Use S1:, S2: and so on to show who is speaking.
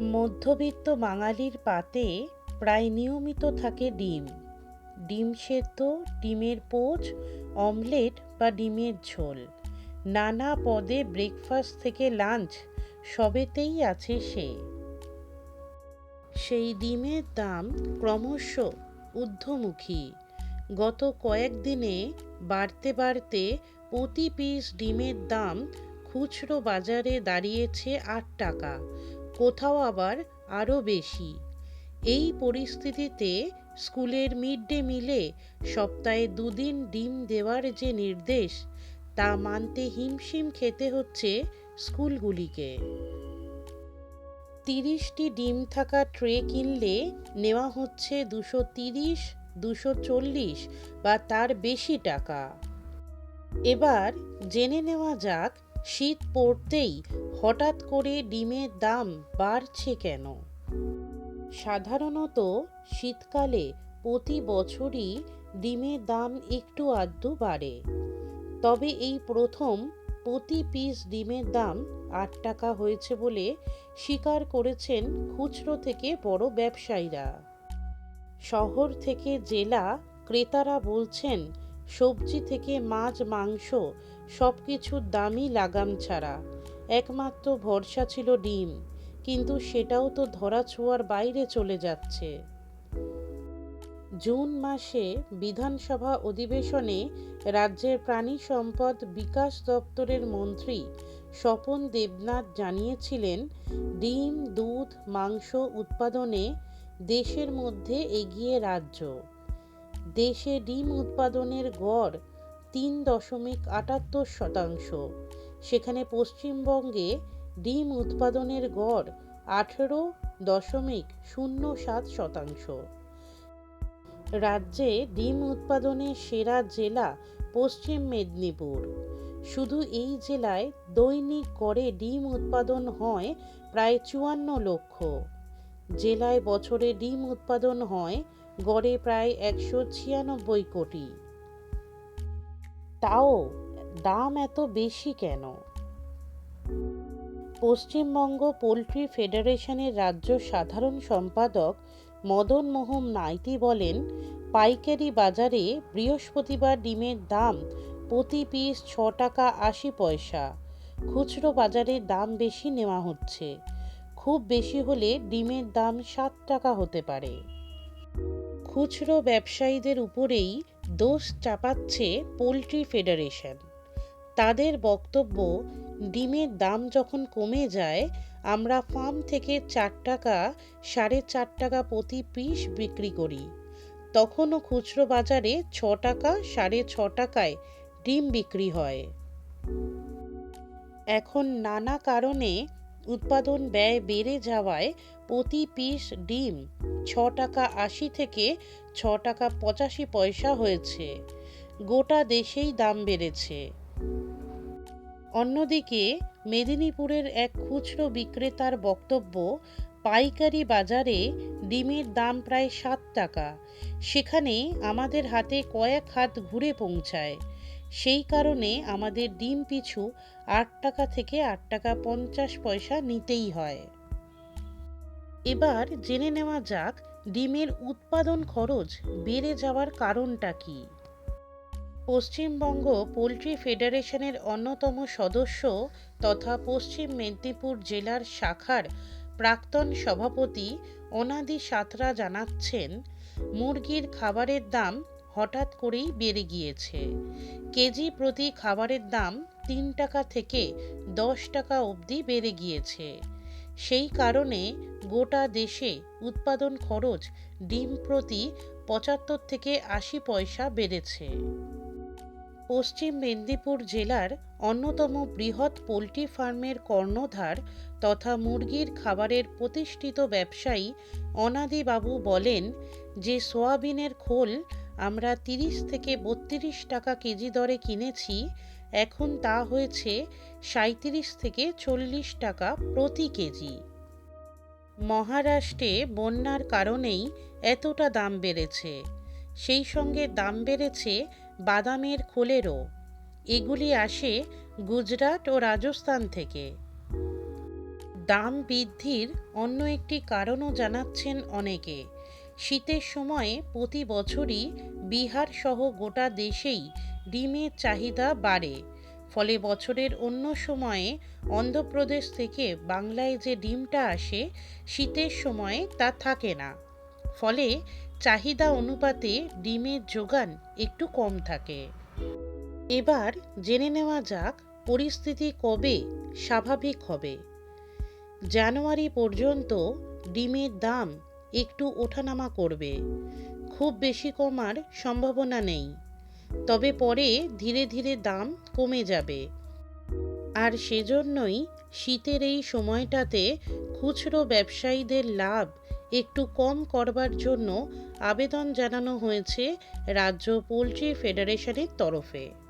S1: মধ্যবিত্ত বাঙালির পাতে প্রায় নিয়মিত থাকে ডিম। ডিম সেদ্ধ, ডিমের পোচ, অমলেট বা ডিমের ঝোল। নানা পদে ব্রেকফাস্ট থেকে লাঞ্চ সবেতেই আছে সে। সেই ডিমের দাম ক্রমশ ঊর্ধ্বমুখী। গত কয়েকদিনে বাড়তে বাড়তে প্রতি পিস ডিমের দাম খুচরো বাজারে দাঁড়িয়েছে আট টাকা। কোথাও আবার আরও বেশি। এই পরিস্থিতিতে স্কুলের মিড ডে মিলে সপ্তাহে দুদিন ডিম দেওয়ার যে নির্দেশ, তা মানতে হিমশিম খেতে হচ্ছে স্কুলগুলিকে। তিরিশটি ডিম থাকা ট্রে কিনলে নেওয়া হচ্ছে দুশো তিরিশ, দুশো চল্লিশ বা তার বেশি টাকা। এবার জেনে নেওয়া যাক শীত পড়তেই হঠাৎ করে ডিমের দাম বাড়ছে কেন? সাধারণত শীতকালে প্রতি বছরই ডিমের দাম একটু আধটু বাড়ে। তবে এই প্রথম প্রতি পিস ডিমের দাম আট টাকা হয়েছে বলে স্বীকার করেছেন খুচরো থেকে বড় ব্যবসায়ীরা। শহর থেকে জেলা ক্রেতারা বলছেন, সবজি থেকে মাছ, মাংস সব কিছুর দামই লাগাম ছাড়া। একমাত্র ভরসা ছিল ডিম, কিন্তু সেটাও তো ধরা ছোঁয়ার বাইরে চলে যাচ্ছে। জুন মাসে বিধানসভা অধিবেশনে রাজ্যের প্রাণী সম্পদ বিকাশ দপ্তরের মন্ত্রী স্বপন দেবনাথ জানিয়েছিলেন, ডিম, দুধ, মাংস উৎপাদনে দেশের মধ্যে এগিয়ে রাজ্য। দেশে ডিম উৎপাদনের গড় দশমিক আটাত্তর শতাংশ। সেখানে পশ্চিমবঙ্গে ডিম উৎপাদনের গড় আঠেরো দশমিক শূন্য সাত শতাংশ। রাজ্যে ডিম উৎপাদনের সেরা জেলা পশ্চিম মেদিনীপুর। শুধু এই জেলায় দৈনিক গড়ে ডিম উৎপাদন হয় প্রায় চুয়ান্ন লক্ষ। জেলায় বছরে ডিম উৎপাদন হয় গড়ে প্রায় একশো ছিয়ানব্বই কোটি। তাও দাম এত বেশি কেন? পশ্চিমবঙ্গ পোলট্রি ফেডারেশনের রাজ্য সাধারণ সম্পাদক মদন মোহন নাইতি বলেন, পাইকারি বাজারে বৃহস্পতিবার ডিমের দাম প্রতি পিস ছ টাকা আশি পয়সা। খুচরো বাজারে দাম বেশি নেওয়া হচ্ছে। খুব বেশি হলে ডিমের দাম সাত টাকা হতে পারে। খুচরো ব্যবসায়ীদের উপরেই দোষ চাপাচ্ছে পোলট্রি ফেডারেশন। তাদের বক্তব্য, ডিমের দাম যখন কমে যায়, আমরা ফার্ম থেকে চার টাকা, সাড়ে চার টাকা প্রতি পিস বিক্রি করি। তখনও খুচরো বাজারে ছ টাকা, সাড়ে ছ টাকায় ডিম বিক্রি হয়। এখন নানা কারণে উৎপাদন ব্যয় বেড়ে যাওয়ায় প্রতি পিস ডিম ছ টাকা আশি থেকে ছ টাকা পঁচাশি পয়সা হয়েছে। গোটা দেশেই দাম বেড়েছে। অন্যদিকে, মেদিনীপুরের এক খুচরো বিক্রেতার বক্তব্য, পাইকারি বাজারে ডিমের দাম প্রায় সাত টাকা। সেখানে আমাদের হাতে কয়েক হাত ঘুরে পৌঁছায়। সেই কারণে আমাদের ডিম পিছু আট টাকা থেকে আট টাকা পঞ্চাশ পয়সা নিতেই হয়। এবার জেনে নেওয়া যাক, ডিমের উৎপাদন খরচ বেড়ে যাওয়ার কারণটা কী? পশ্চিমবঙ্গ পোলট্রি ফেডারেশনের অন্যতম সদস্য তথা পশ্চিম মেদিনীপুর জেলার শাখার প্রাক্তন সভাপতি অনাদি সাঁতরা জানাচ্ছেন, মুরগির খাবারের দাম হঠাৎ করেই বেড়ে গিয়েছে। কেজি প্রতি খাবারের দাম তিন টাকা থেকে দশ টাকা অবধি বেড়ে গিয়েছে। সেই কারণে গোটা দেশে উৎপাদন খরচ ডিম প্রতি পঁচাত্তর থেকে আশি পয়সা বেড়েছে। পশ্চিম মেদিনীপুর জেলার অন্যতম বৃহৎ পোলট্রি ফার্মের কর্ণধার তথা মুরগির খাবারের প্রতিষ্ঠিত ব্যবসায়ী অনাদিবাবু বলেন যে, সোয়াবিনের খোল আমরা তিরিশ থেকে বত্রিশ টাকা কেজি দরে কিনেছি, এখন তা হয়েছে সাঁত্রিশ থেকে চল্লিশ টাকা প্রতি কেজি। মহারাষ্ট্রে বন্যার কারণেই এতটা দাম বেড়েছে। সেই সঙ্গে দাম বেড়েছে বাদামের খোলেরও। এগুলি আসে গুজরাট ও রাজস্থান থেকে। দাম বৃদ্ধির অন্য একটি কারণও জানাচ্ছেন অনেকে। শীতের সময়ে প্রতি বছরই বিহার সহ গোটা দেশেই ডিমের চাহিদা বাড়ে। ফলে বছরের অন্য সময়ে অন্ধ্রপ্রদেশ থেকে বাংলায় যে ডিমটা আসে, শীতের সময়ে তা থাকে না। ফলে চাহিদা অনুপাতে ডিমের যোগান একটু কম থাকে। এবার জেনে নেওয়া যাক পরিস্থিতি কবে স্বাভাবিক হবে। জানুয়ারি পর্যন্ত ডিমের দাম একটু ওঠানামা করবে। খুব বেশি কমার সম্ভাবনা নেই। তবে পরে ধীরে ধীরে দাম কমে যাবে। আর সেজন্যই শীতের এই সময়টাতে খুচরো ব্যবসায়ীদের লাভ একটু কম করবার জন্য আবেদন জানানো হয়েছে রাজ্য পোলট্রি ফেডারেশনের তরফে।